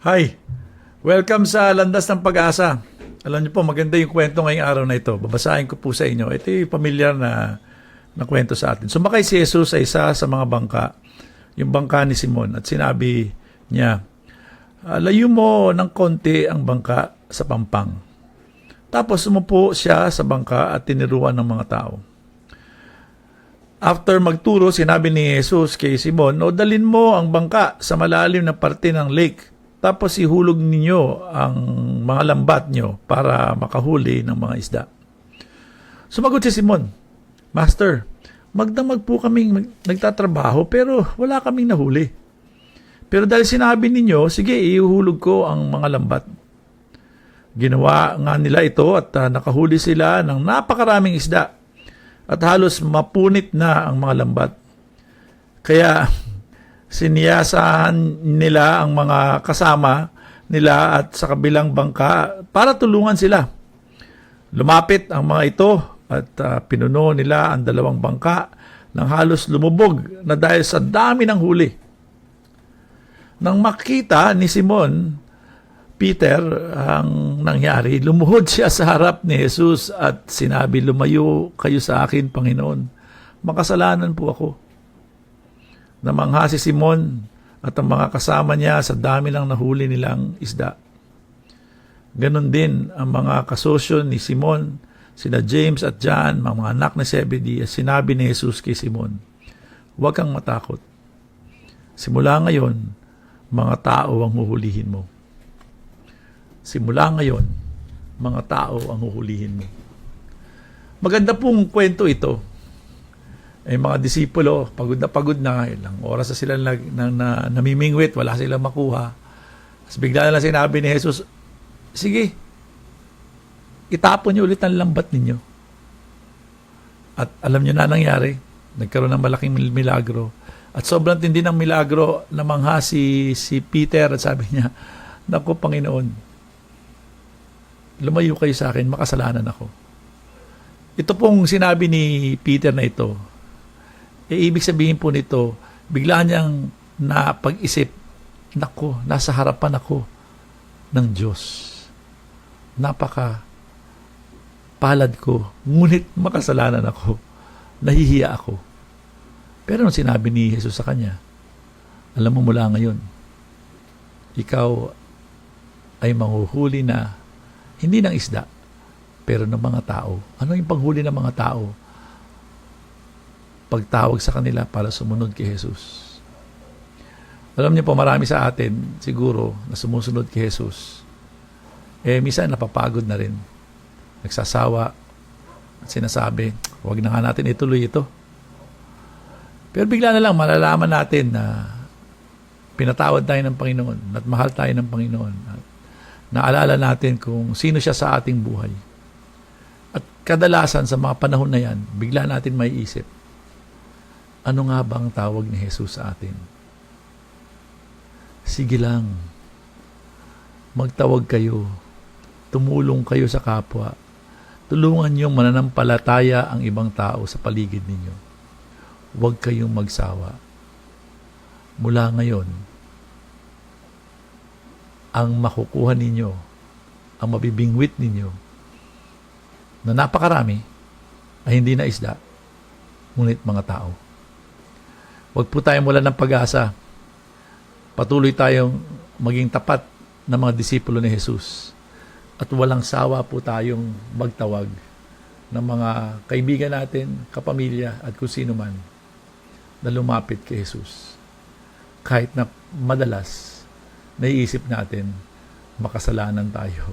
Hi! Welcome sa Landas ng Pag-asa. Alam niyo po, maganda yung kwento ngayong araw na ito. Babasahin ko po sa inyo. Ito yung pamilyar na, na kwento sa atin. Sumakay si Jesus sa isa sa mga bangka, yung bangka ni Simon, at sinabi niya, "Ah, layo mo ng konti ang bangka sa pampang. Tapos sumupo siya sa bangka at tiniruan ng mga tao. After magturo, sinabi ni Jesus kay Simon, O dalin mo ang bangka sa malalim na parte ng lake. Tapos ihulog ninyo ang mga lambat nyo para makahuli ng mga isda. Sumagot si Simon, Master, magdamag po kaming nagtatrabaho pero wala kaming nahuli. Pero dahil sinabi ninyo, sige, ihulog ko ang mga lambat. Ginawa nga nila ito at ah, nakahuli sila ng napakaraming isda at halos mapunit na ang mga lambat. Kaya siniyasahan nila ang mga kasama nila at sa kabilang bangka para tulungan sila. Lumapit ang mga ito at ah, pinuno nila ang dalawang bangka ng halos lumubog na dahil sa dami ng huli. Nang makita ni Simon, Peter ang nangyari, lumuhod siya sa harap ni Jesus at sinabi, Lumayo kayo sa akin, Panginoon. Makasalanan po ako. Namangha si Simon at ang mga kasama niya sa dami ng nahuli nilang isda. Ganon din ang mga kasosyo ni Simon, sina James at John, mga, anak ni Zebedee, sinabi ni Jesus kay Simon, Huwag kang matakot. Simula ngayon, mga tao ang huhulihin mo. Simula ngayon, mga tao ang huhulihin mo. Maganda pong kwento ito. Ay mga disipulo, pagod na pagod na, ilang oras na sila nag, na, na, namimingwit, wala silang makuha. Tapos bigla na lang sinabi ni Jesus, sige, itapon niyo ulit ang lambat ninyo. At alam niyo na nangyari, nagkaroon ng malaking mil- milagro. At sobrang tindi ng milagro, namangha si, si Peter at sabi niya, Naku, Panginoon, lumayo kayo sa akin, makasalanan ako. Ito pong sinabi ni Peter na ito, eh, ibig sabihin po nito, bigla niyang napag-isip, nako, nasa harapan ako ng Diyos. Napaka palad ko, ngunit makasalanan ako. Nahihiya ako. Pero nung sinabi ni Jesus sa kanya, alam mo mula ngayon, ikaw ay manghuhuli na hindi ng isda, pero ng mga tao. Ano yung panghuli ng mga tao? Pagtawag sa kanila para sumunod kay Jesus. Alam niyo po, marami sa atin, siguro, na sumusunod kay Jesus. Eh, minsan napapagod na rin. Nagsasawa sinasabi, huwag na nga natin ituloy ito. Pero bigla na lang malalaman natin na pinatawad tayo ng Panginoon at mahal tayo ng Panginoon. At naalala natin kung sino siya sa ating buhay. At kadalasan sa mga panahon na yan, bigla natin may isip, ano nga ba ang tawag ni Jesus sa atin? Sige lang, magtawag kayo, tumulong kayo sa kapwa, tulungan niyong mananampalataya ang ibang tao sa paligid ninyo. Huwag kayong magsawa. Mula ngayon, ang makukuha ninyo, ang mabibingwit ninyo, na napakarami, ay hindi na isda, ngunit mga tao. Huwag po tayong wala ng pag-asa. Patuloy tayong maging tapat na mga disipulo ni Jesus. At walang sawa po tayong magtawag ng mga kaibigan natin, kapamilya, at kung sino man na lumapit kay Jesus. Kahit na madalas, naiisip natin, makasalanan tayo.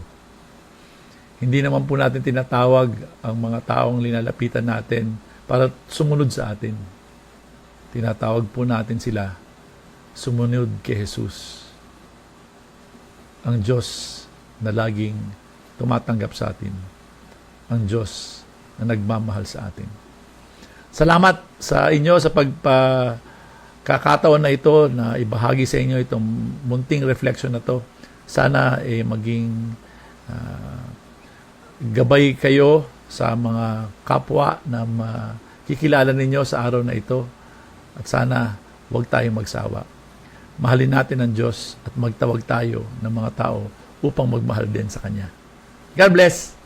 Hindi naman po natin tinatawag ang mga taong linalapitan natin para sumunod sa atin. Tinatawag po natin sila sumunod kay Jesus. Ang Diyos na laging tumatanggap sa atin. Ang Diyos na nagmamahal sa atin. Salamat sa inyo sa pagpakakataon na ito na ibahagi sa inyo itong munting reflection na to. Sana eh, maging ah, gabay kayo sa mga kapwa na makikilala ninyo sa araw na ito. At sana huwag tayong magsawa. mahalin natin ang Diyos at magtawag tayo ng mga tao upang magmahal din sa Kanya. God bless!